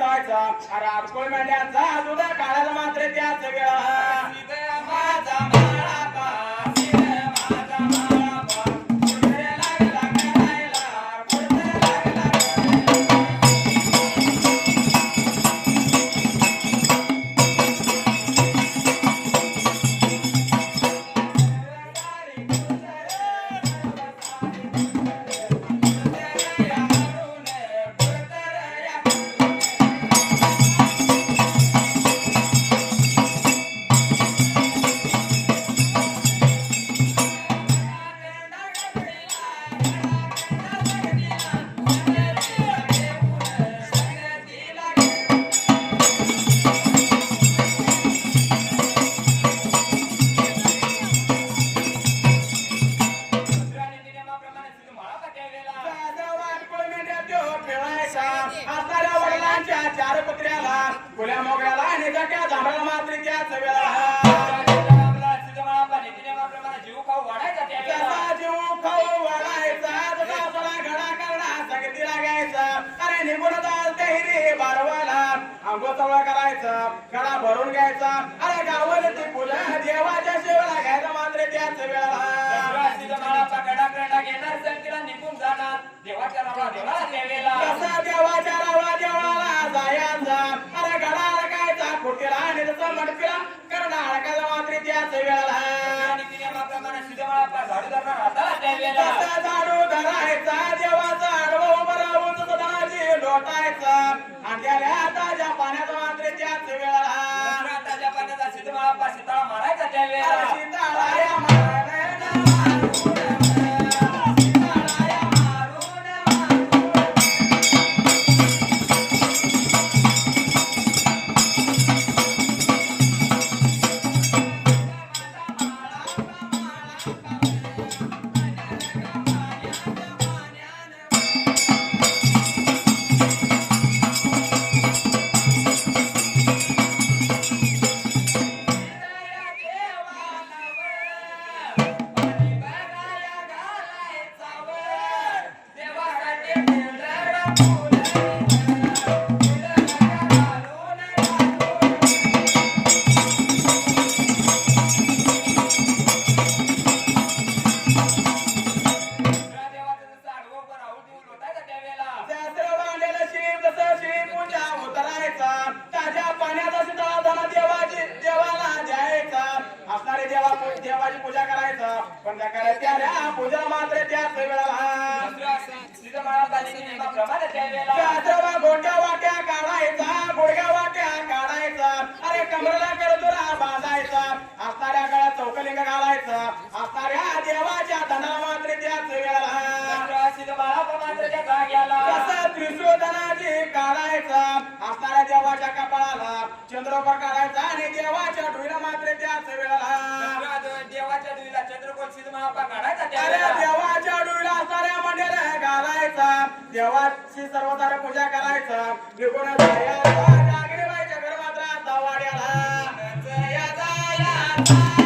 पाजा अरे अडकोळ मेंढ्याचा दुधा मात्र त्याच वेळा. सवळा करायचा घडा भरून घ्यायचा. अरे गावाला ती पूजा देवाच्या शेवाला घ्यायचा मात्र त्याच वेळा देवाच्या देवाला त्यावेळेला कसा देवाच्या रावळा देवाला जायचा. अरे घडा अडकायचा खोटीला आणि अडकायचा मात्र त्याच झाडू धरणार धरायचा देवाचा आडवा उभा राहून लोटायचा. शास्त्रवा गोट्या वाट्या काढायचा गुडघ्या वाट्या काढायचा. अरे कमरेला करतुरा बांधायचा. असणाऱ्या गळ्यात चौकलिंग घालायचा. असणाऱ्या देवाच्या धनाला मात्र त्याच वेळेला त्रिशोधनाची काढायचा. असणाऱ्या देवाच्या कपाळाला चंद्रोबा काढायचा आणि देवाच्या डोईला मात्र त्याच वेळेला देवाच्या दुईला चंद्रकोल सिद्ध महापा काढायचा अरे देवाची सर्वसार पूजा करायचं. निघून जायचा जागरी बाईच्या घर मात्र आता वाड्याला. जया जया